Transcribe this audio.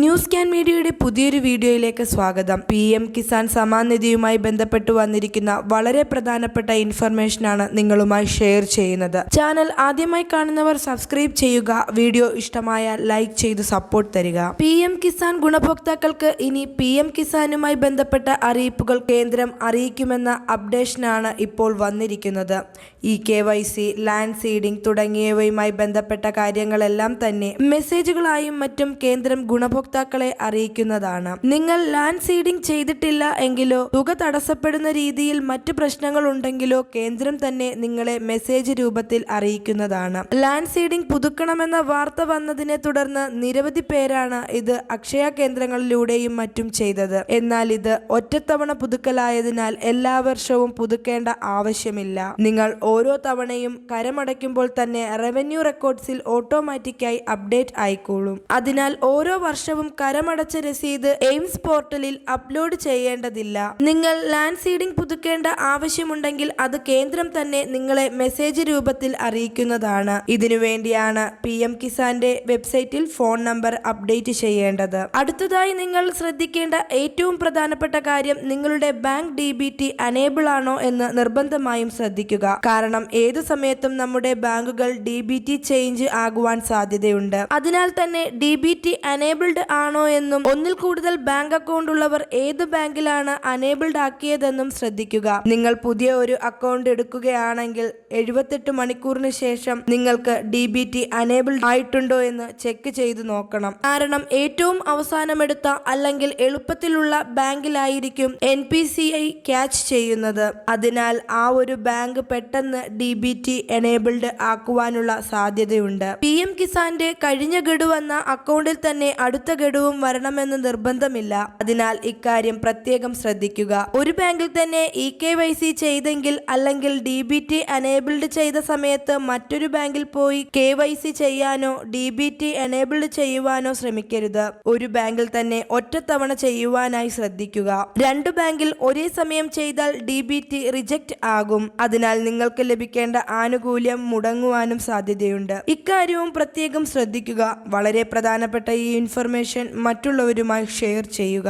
News can മീഡിയയുടെ പുതിയൊരു വീഡിയോയിലേക്ക് സ്വാഗതം. പി എം കിസാൻ സമാൻ നിധിയുമായി ബന്ധപ്പെട്ട് വന്നിരിക്കുന്ന വളരെ പ്രധാനപ്പെട്ട ഇൻഫർമേഷനാണ് നിങ്ങളുമായി ഷെയർ ചെയ്യുന്നത്. ചാനൽ ആദ്യമായി കാണുന്നവർ സബ്സ്ക്രൈബ് ചെയ്യുക വീഡിയോ ഇഷ്ടമായ ലൈക്ക് ചെയ്ത് സപ്പോർട്ട് തരിക. പി കിസാൻ ഗുണഭോക്താക്കൾക്ക് ഇനി പി കിസാനുമായി ബന്ധപ്പെട്ട അറിയിപ്പുകൾ കേന്ദ്രം അറിയിക്കുമെന്ന അപ്ഡേഷനാണ് ഇപ്പോൾ വന്നിരിക്കുന്നത്. E K Y C land seeding തുടങ്ങിയവയുമായി ബന്ധപ്പെട്ട കാര്യങ്ങളെല്ലാം തന്നെ മെസ്സേജുകളായും മറ്റും കേന്ദ്രം ഗുണഭോക്താക്കളെ അറിയിക്കുന്നതാണ്. നിങ്ങൾ ലാൻഡ് സീഡിംഗ് ചെയ്തിട്ടില്ല എങ്കിലോ തുക തടസ്സപ്പെടുന്ന രീതിയിൽ മറ്റു പ്രശ്നങ്ങൾ ഉണ്ടെങ്കിലോ കേന്ദ്രം തന്നെ നിങ്ങളെ മെസ്സേജ് രൂപത്തിൽ അറിയിക്കുന്നതാണ്. ലാൻഡ് സീഡിംഗ് പുതുക്കണമെന്ന വാർത്ത വന്നതിനെ തുടർന്ന് നിരവധി പേരാണ് ഇത് അക്ഷയ കേന്ദ്രങ്ങളിലൂടെയും മറ്റും ചെയ്തത്. എന്നാൽ ഇത് ഒറ്റത്തവണ പുതുക്കലായതിനാൽ എല്ലാ വർഷവും പുതുക്കേണ്ട ആവശ്യമില്ല. നിങ്ങൾ ഓരോ തവണയും കരമടയ്ക്കുമ്പോൾ തന്നെ റവന്യൂ റെക്കോർഡ്സിൽ ഓട്ടോമാറ്റിക്കായി അപ്ഡേറ്റ് ആയിക്കോളും. അതിനാൽ ഓരോ വർഷവും കരമടച്ച രസീത് എയിംസ് പോർട്ടലിൽ അപ്ലോഡ് ചെയ്യേണ്ടതില്ല. നിങ്ങൾ ലാൻഡ് സീഡിംഗ് പുതുക്കേണ്ട ആവശ്യമുണ്ടെങ്കിൽ അത് കേന്ദ്രം തന്നെ നിങ്ങളെ മെസ്സേജ് രൂപത്തിൽ അറിയിക്കുന്നതാണ്. ഇതിനുവേണ്ടിയാണ് പി എം കിസാന്റെ വെബ്സൈറ്റിൽ ഫോൺ നമ്പർ അപ്ഡേറ്റ് ചെയ്യേണ്ടത്. അടുത്തതായി നിങ്ങൾ ശ്രദ്ധിക്കേണ്ട ഏറ്റവും പ്രധാനപ്പെട്ട കാര്യം നിങ്ങളുടെ bank D B T enable ആണോ എന്ന് നിർബന്ധമായും ശ്രദ്ധിക്കുക. കാരണം ഏതു സമയത്തും നമ്മുടെ ബാങ്കുകൾ ഡി ബി ടി ചേഞ്ച് ആകുവാൻ സാധ്യതയുണ്ട്. അതിനാൽ തന്നെ ഡി ബി ടി അനേബിൾഡ് ആണോ എന്നും ഒന്നിൽ കൂടുതൽ ബാങ്ക് അക്കൗണ്ട് ഉള്ളവർ ഏത് ബാങ്കിലാണ് അനേബിൾഡ് ആക്കിയതെന്നും ശ്രദ്ധിക്കുക. നിങ്ങൾ പുതിയ ഒരു അക്കൗണ്ട് എടുക്കുകയാണെങ്കിൽ എഴുപത്തെട്ട് മണിക്കൂറിന് ശേഷം നിങ്ങൾക്ക് ഡി ബി ടി അനേബിൾഡ് ആയിട്ടുണ്ടോ എന്ന് ചെക്ക് ചെയ്ത് നോക്കണം. കാരണം ഏറ്റവും അവസാനമെടുത്ത അല്ലെങ്കിൽ എളുപ്പത്തിലുള്ള ബാങ്കിലായിരിക്കും N P C I catch ചെയ്യുന്നത്. അതിനാൽ ആ ഒരു ബാങ്ക് പെട്ടെന്ന് ഡി ബി ടി എനേബിൾഡ് ആക്കുവാനുള്ള സാധ്യതയുണ്ട്. പി എം കിസാന്റെ കഴിഞ്ഞ ഗഡു വന്ന അക്കൗണ്ടിൽ തന്നെ അടുത്ത ഗഡുവും വരണമെന്ന് നിർബന്ധമില്ല. അതിനാൽ ഇക്കാര്യം പ്രത്യേകം ശ്രദ്ധിക്കുക. ഒരു ബാങ്കിൽ തന്നെ ഇ കെ വൈ സി ചെയ്തെങ്കിൽ അല്ലെങ്കിൽ ഡി ബി ടി അനേബിൾഡ് ചെയ്ത സമയത്ത് മറ്റൊരു ബാങ്കിൽ പോയി കെ വൈ സി ചെയ്യാനോ ഡി ബി ടി എനേബിൾഡ് ചെയ്യുവാനോ ശ്രമിക്കരുത്. ഒരു ബാങ്കിൽ തന്നെ ഒറ്റത്തവണ ചെയ്യുവാനായി ശ്രദ്ധിക്കുക. രണ്ട് ബാങ്കിൽ ഒരേ സമയം ചെയ്താൽ ഡി ബി ടി റിജക്റ്റ് ആകും. അതിനാൽ നിങ്ങൾക്ക് ലഭിക്കേണ്ട ആനുകൂല്യം മുടങ്ങുവാനും സാധ്യതയുണ്ട്. ഇക്കാര്യവും പ്രത്യേകം ശ്രദ്ധിക്കുക. വളരെ പ്രധാനപ്പെട്ട ഈ ഇൻഫർമേഷൻ മറ്റുള്ളവരുമായി ഷെയർ ചെയ്യുക.